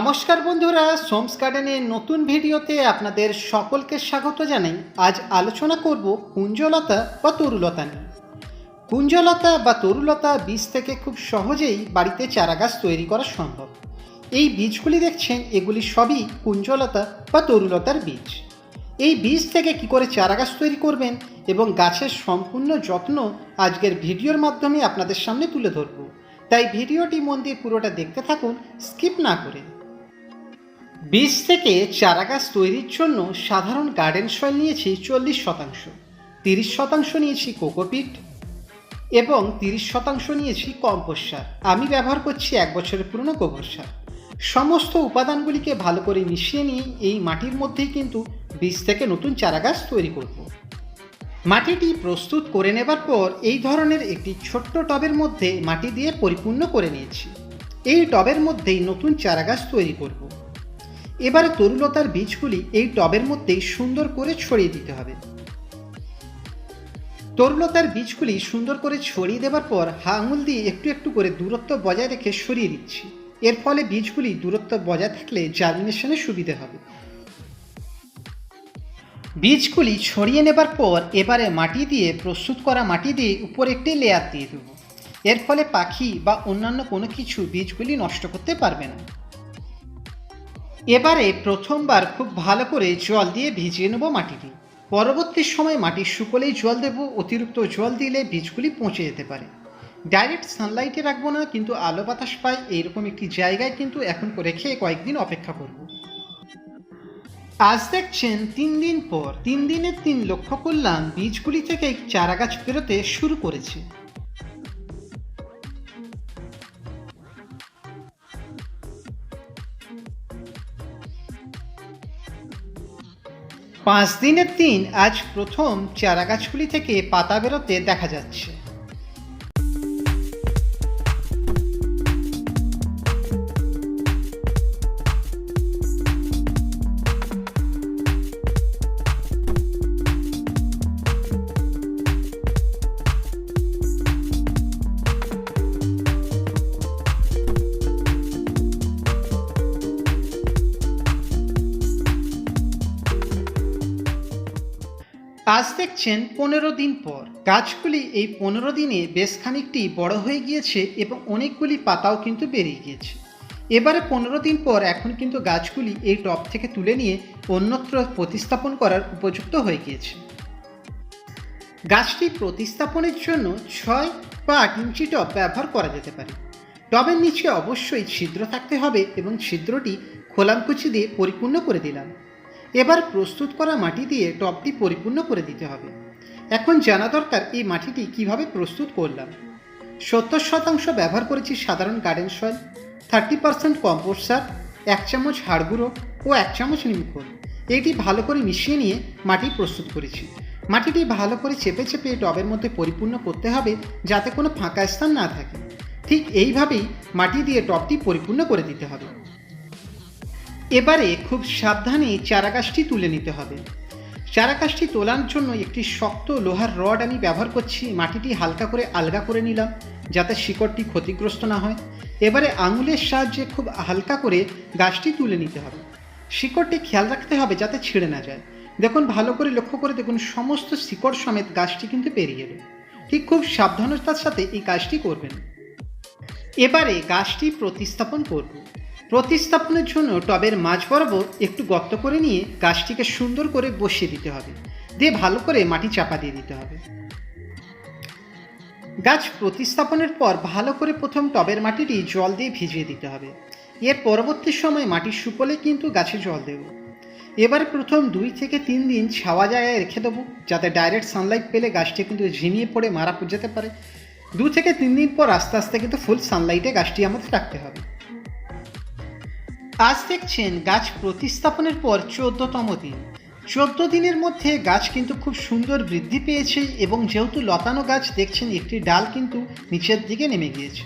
নমস্কার বন্ধুরা, সোমস গার্ডেনের নতুন ভিডিওতে আপনাদের সকলকে স্বাগত জানাই। আজ আলোচনা করব কুঞ্জলতা বা তরুলতা নিয়ে। কুঞ্জলতা বা তরুলতা বীজ থেকে খুব সহজেই বাড়িতে চারাগাছ তৈরি করা সম্ভব। এই বীজগুলি দেখছেন, এগুলি সবই কুঞ্জলতা বা তরুলতার বীজ। এই বীজ থেকে কি করে চারাগাছ তৈরি করবেন এবং গাছের সম্পূর্ণ যত্ন আজকের ভিডিওর মাধ্যমে আপনাদের সামনে তুলে ধরব। তাই ভিডিওটি মন দিয়ে পুরোটা দেখতে থাকুন, স্কিপ না করে। বীজ থেকে চারাগাছ তৈরির জন্য সাধারণ গার্ডেন সয়েল নিয়েছি চল্লিশ শতাংশ, তিরিশ শতাংশ নিয়েছি কোকোপিট এবং তিরিশ শতাংশ নিয়েছি কম্পোস্ট সার। আমি ব্যবহার করছি এক বছরের পুরনো গোবর সার। সমস্ত উপাদানগুলিকে ভালো করে মিশিয়ে নিয়ে এই মাটির মধ্যেই কিন্তু বীজ থেকে নতুন চারাগাছ তৈরি করব। মাটিটি প্রস্তুত করে নেবার পর এই ধরনের একটি ছোট্ট টবের মধ্যে মাটি দিয়ে পরিপূর্ণ করে নিয়েছি। এই টবের মধ্যেই নতুন চারাগাছ তৈরি করব। এবারে তরুলতার বীজগুলি এই টবের মধ্যেই সুন্দর করে ছড়িয়ে দিতে হবে। তরুলতার বীজগুলি সুন্দর করে ছড়িয়ে দেওয়ার পর আঙুল দিয়ে একটু একটু করে দূরত্ব বজায় রেখে সরিয়ে দিচ্ছি এর ফলে বীজগুলি দূরত্ব বজায় থাকলে জার্মিনেশনে সুবিধে হবে। বীজগুলি ছড়িয়ে নেবার পর এবারে মাটি দিয়ে, প্রস্তুত করা মাটি দিয়ে উপর একটি লেয়ার দিয়ে দেব। এর ফলে পাখি বা অন্যান্য কোনো কিছু বীজগুলি নষ্ট করতে পারবে না। এবারে প্রথমবার খুব ভালো করে জল দিয়ে ভিজিয়ে নেব মাটিটি। পরবর্তী সময় মাটি শুকলেই জল দেব, অতিরিক্ত জল দিলে বীজগুলি পচে যেতে পারে। ডাইরেক্ট সানলাইটে রাখব না, কিন্তু আলো বাতাস পায় এইরকম একটি জায়গায় কিন্তু এখন রেখে কয়েকদিন অপেক্ষা করব। আজ দেখছেন তিন দিন পর, তিন দিনের দিন লক্ষ্য করলাম বীজগুলি থেকে চারা গাছ বেরোতে শুরু করেছে। পাঁচ দিনের দিন আজ প্রথম চারা গাছগুলি থেকে পাতা বেরোতে দেখা যাচ্ছে। আজ দেখছেন পনেরো দিন পর। গাছগুলি এই পনেরো দিনে বেশ খানিকটি বড় হয়ে গিয়েছে এবং অনেকগুলি পাতাও কিন্তু বেরিয়ে গিয়েছে। এবারে পনেরো দিন পর এখন কিন্তু গাছগুলি এই টব থেকে তুলে নিয়ে অন্যত্র প্রতিস্থাপন করার উপযুক্ত হয়ে গিয়েছে। গাছটি প্রতিস্থাপনের জন্য ছয় বা আট ইঞ্চি টব ব্যবহার করা যেতে পারে। টবের নিচে অবশ্যই ছিদ্র থাকতে হবে এবং ছিদ্রটি খোলামকুচি দিয়ে পরিপূর্ণ করে দিলাম। এবার প্রস্তুত করা মাটি দিয়ে টবটি পরিপূর্ণ করে দিতে হবে। এখন জানা দরকার এই মাটিটি কীভাবে প্রস্তুত করলাম। সত্তর শতাংশ ব্যবহার করেছি সাধারণ garden soil thirty percent compost সার, এক চামচ হাড় গুঁড়ো ও এক চামচ নিমখোল এটি ভালো করে মিশিয়ে নিয়ে মাটি প্রস্তুত করেছি। মাটিটি ভালো করে চেপে চেপে টবের মধ্যে পরিপূর্ণ করতে হবে যাতে কোনো ফাঁকা স্থান না থাকে। ঠিক এইভাবেই মাটি দিয়ে টবটি পরিপূর্ণ করে দিতে হবে। এবারে খুব সাবধানে চারাগাছটি তুলে নিতে হবে। চারাগাছটি তোলার জন্য একটি শক্ত লোহার রড আমি ব্যবহার করছি, মাটিটি হালকা করে আলগা করে নিলাম, যাতে শিকড়টি ক্ষতিগ্রস্ত না হয়। এবারে আঙুলের সাহায্যে খুব হালকা করে গাছটি তুলে নিতে হবে। শিকড়টি খেয়াল রাখতে হবে যাতে ছিঁড়ে না যায়। দেখুন, ভালো করে লক্ষ্য করে দেখুন, সমস্ত শিকড় সমেত গাছটি কিন্তু পেরিয়ে এলো। ঠিক খুব সাবধানতার সাথে এই কাজটি করবেন। এবারে গাছটি প্রতিস্থাপন করব। প্রতিস্থাপনের জন্য টবের মাঝ বরাবর একটু গর্ত করে নিয়ে গাছটিকে সুন্দর করে বসিয়ে দিতে হবে। দিয়ে ভালো করে মাটি চাপা দিয়ে দিতে হবে। গাছ প্রতিস্থাপনের পর ভালো করে প্রথম টবের মাটিটি জল দিয়ে ভিজিয়ে দিতে হবে। এর পরবর্তী সময় মাটি শুকলে কিন্তু গাছে জল দেব। এবার প্রথম দুই থেকে তিন দিন ছাওয়া জায়গায় রেখে দেবো, যাতে ডাইরেক্ট সানলাইট পেলে গাছটি কিন্তু ঝিমিয়ে পড়ে, মারা যেতে পারে। দু থেকে তিন দিন পর আস্তে আস্তে কিন্তু ফুল সানলাইটে গাছটি আমাদের রাখতে হবে। আজ দেখছেন গাছ প্রতিস্থাপনের পর চোদ্দতম দিন। চোদ্দ দিনের মধ্যে গাছ কিন্তু খুব সুন্দর বৃদ্ধি পেয়েছে এবং যেহেতু লতানো গাছ দেখছেন, একটি ডাল কিন্তু নিচের দিকে নেমে গিয়েছে।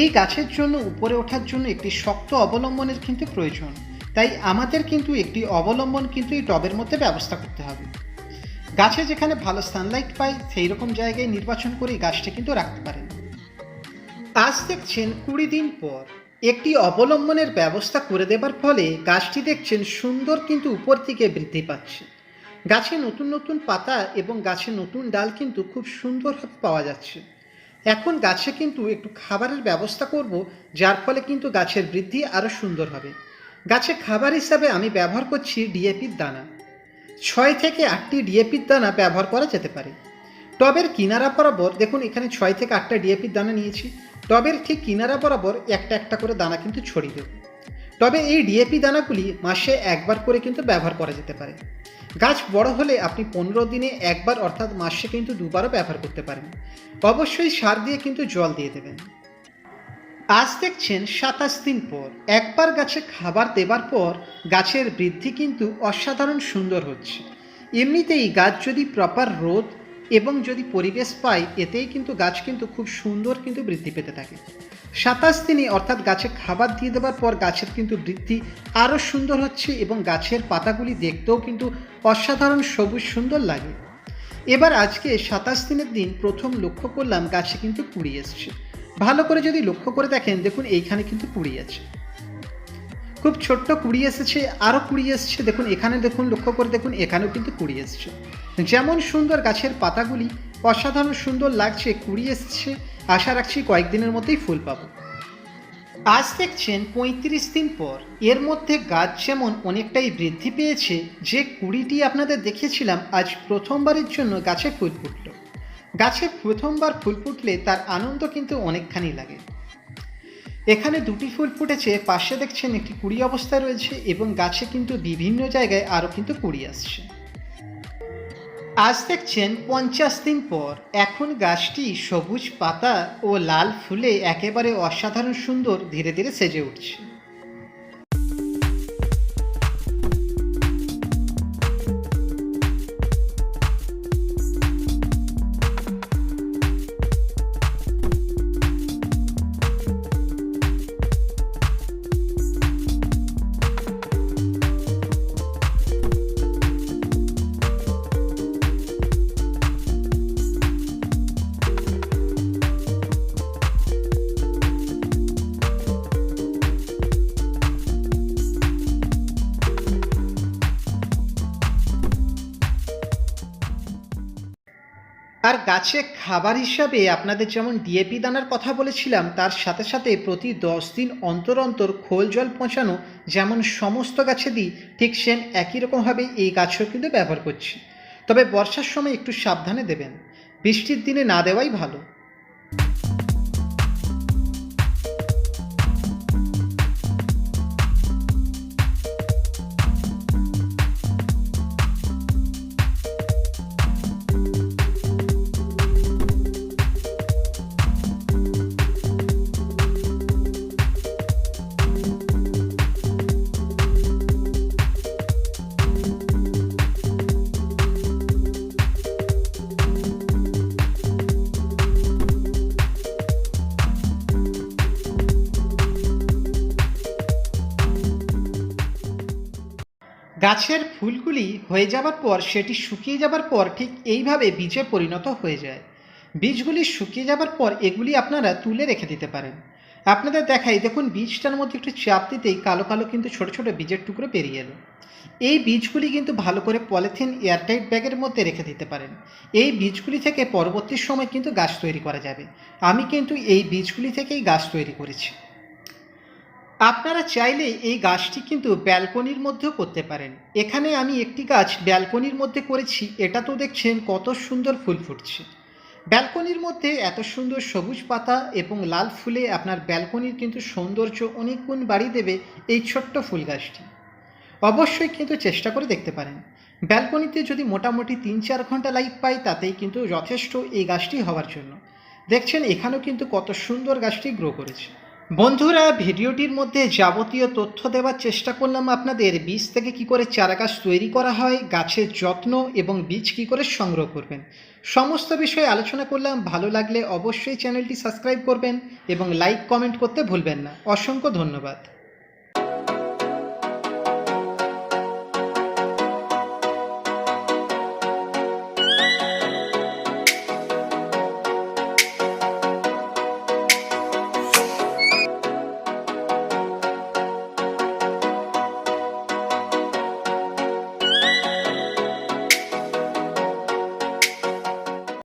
এই গাছের জন্য উপরে ওঠার জন্য একটি শক্ত অবলম্বনের কিন্তু প্রয়োজন। তাই আমাদের কিন্তু একটি অবলম্বন কিন্তু এই টবের মধ্যে ব্যবস্থা করতে হবে। গাছে যেখানে ভালো সানলাইট পায় সেই রকম জায়গায় নির্বাচন করে গাছটা কিন্তু রাখতে পারেন। আজ দেখছেন কুড়ি দিন পর। একটি অবলম্বনের ব্যবস্থা করে দেবার ফলে গাছটি দেখছেন সুন্দর কিন্তু উপর দিকে বৃদ্ধি পাচ্ছে। গাছে নতুন নতুন পাতা এবং গাছে নতুন ডাল কিন্তু খুব সুন্দরভাবে পাওয়া যাচ্ছে। এখন গাছে কিন্তু একটু খাবারের ব্যবস্থা করব, যার ফলে কিন্তু গাছের বৃদ্ধি আরও সুন্দর হবে। গাছে খাবার হিসাবে আমি ব্যবহার করছি ডিএপির দানা। ছয় থেকে আটটি ডিএপির দানা ব্যবহার করা যেতে পারে। টবের কিনারা বরাবর, দেখুন এখানে ছয় থেকে আটটা ডিএপির দানা নিয়েছি। টবের ঠিক কিনারা বরাবর একটা একটা করে দানা কিন্তু ছড়িয়ে দেব। তবে এই ডিএপি দানাগুলি মাসে একবার করে কিন্তু ব্যবহার করা যেতে পারে। গাছ বড় হলে আপনি পনেরো দিনে একবার অর্থাৎ মাসে কিন্তু দুবারও ব্যবহার করতে পারেন। অবশ্যই সার দিয়ে কিন্তু জল দিয়ে দেবেন। আজ দেখছেন সাতাশ দিন পর। একবার গাছে খাবার দেবার পর গাছের বৃদ্ধি কিন্তু অসাধারণ সুন্দর হচ্ছে। এমনিতেই গাছ যদি প্রপার রোদ এবং যদি পরিবেশ পায় এতেই কিন্তু গাছ কিন্তু খুব সুন্দর কিন্তু বৃদ্ধি পেতে থাকে। সাতাশ দিনে অর্থাৎ গাছে খাবার দিয়ে দেওয়ার পর গাছের কিন্তু বৃদ্ধি আরও সুন্দর হচ্ছে এবং গাছের পাতাগুলি দেখতেও কিন্তু অসাধারণ সবুজ সুন্দর লাগে। এবার আজকে সাতাশ দিনের দিন প্রথম লক্ষ্য করলাম গাছে কিন্তু কুড়ি এসছে। ভালো করে যদি লক্ষ্য করে দেখেন, দেখুন এইখানে কিন্তু কুড়ি আছে। খুব ছোট্ট কুড়ি এসেছে, আরও কুড়ি এসছে, দেখুন এখানে দেখুন, লক্ষ্য করে দেখুন, এখানেও কিন্তু কুড়ি এসছে। যেমন সুন্দর গাছের পাতাগুলি, অসাধারণ সুন্দর লাগছে কুড়ি এসছে। আশা রাখছি কয়েকদিনের মধ্যেই ফুল পাবো। আজ দেখছেন পঁয়ত্রিশ দিন পর। এর মধ্যে গাছ যেমন অনেকটাই বৃদ্ধি পেয়েছে, যে কুড়িটি আপনাদের দেখেছিলাম, আজ প্রথমবারের জন্য গাছে ফুল ফুটল। গাছে প্রথমবার ফুল ফুটলে তার আনন্দ কিন্তু অনেকখানি লাগে। এখানে দুটি ফুল ফুটেছে, পাশে দেখছেন একটি কুড়ি অবস্থায় রয়েছে এবং গাছে কিন্তু বিভিন্ন জায়গায় আরও কিন্তু কুড়ি আসছে। আজ দেখছেন পঞ্চাশ দিন পর। এখন গাছটি সবুজ পাতা ও লাল ফুলে একেবারে অসাধারণ সুন্দর ধীরে ধীরে সেজে উঠছে। আর গাছে খাবার হিসাবে আপনাদের যেমন ডিএপি দানার কথা বলেছিলাম, তার সাথে সাথে প্রতি দশ দিন অন্তর অন্তর খোল জল পৌঁছানো যেমন সমস্ত গাছে দিই, ঠিক সেম একই রকমভাবে এই গাছও কিন্তু ব্যবহার করছি। তবে বর্ষার সময় একটু সাবধানে দেবেন। বৃষ্টির দিনে না দেওয়াই ভালো। গাছের ফুলগুলি হয়ে যাবার পর, সেটি শুকিয়ে যাবার পর ঠিক এইভাবে বীজে পরিণত হয়ে যায়। বীজগুলি শুকিয়ে যাবার পর এগুলি আপনারা তুলে রেখে দিতে পারেন। আপনাদের দেখাই, দেখুন বীজটার মধ্যে একটু চাপ দিতেই কালো কালো কিন্তু ছোট ছোট বীজের টুকরো বেরিয়ে এলো। এই বীজগুলি কিন্তু ভালো করে পলিথিন, এয়ারটাইট ব্যাগের মধ্যে রেখে দিতে পারেন। এই বীজগুলি থেকে পরবর্তী সময় কিন্তু গাছ তৈরি করা যাবে। আমি কিন্তু এই বীজগুলি থেকেই গাছ তৈরি করেছি। আপনারা চাইলে এই গাছটি কিন্তু ব্যালকনির মধ্যেও করতে পারেন। এখানে আমি একটি গাছ ব্যালকনির মধ্যে করেছি, এটা তো দেখছেন কত সুন্দর ফুল ফুটছে। ব্যালকনির মধ্যে এত সুন্দর সবুজ পাতা এবং লাল ফুলে আপনার ব্যালকনির কিন্তু সৌন্দর্য অনেক গুণ বাড়িয়ে দেবে এই ছোট্ট ফুল গাছটি। অবশ্যই কিন্তু চেষ্টা করে দেখতে পারেন। ব্যালকনিতে যদি মোটামুটি তিন চার ঘণ্টা লাইট পাই, তাতেই কিন্তু যথেষ্ট এই গাছটি হওয়ার জন্য। দেখছেন এখানেও কিন্তু কত সুন্দর গাছটি গ্রো করেছে। বন্ধুরা, ভিডিওটির মধ্যে যাবতীয় তথ্য দেওয়ার চেষ্টা করলাম আপনাদের। বীজ থেকে কি করে চারাগাছ তৈরি করা হয়, গাছের যত্ন এবং বীজ কি করে সংগ্রহ করবেন, সমস্ত বিষয়ে আলোচনা করলাম। ভালো লাগলে অবশ্যই চ্যানেলটি সাবস্ক্রাইব করবেন এবং লাইক, কমেন্ট করতে ভুলবেন না। অসংখ্য ধন্যবাদ।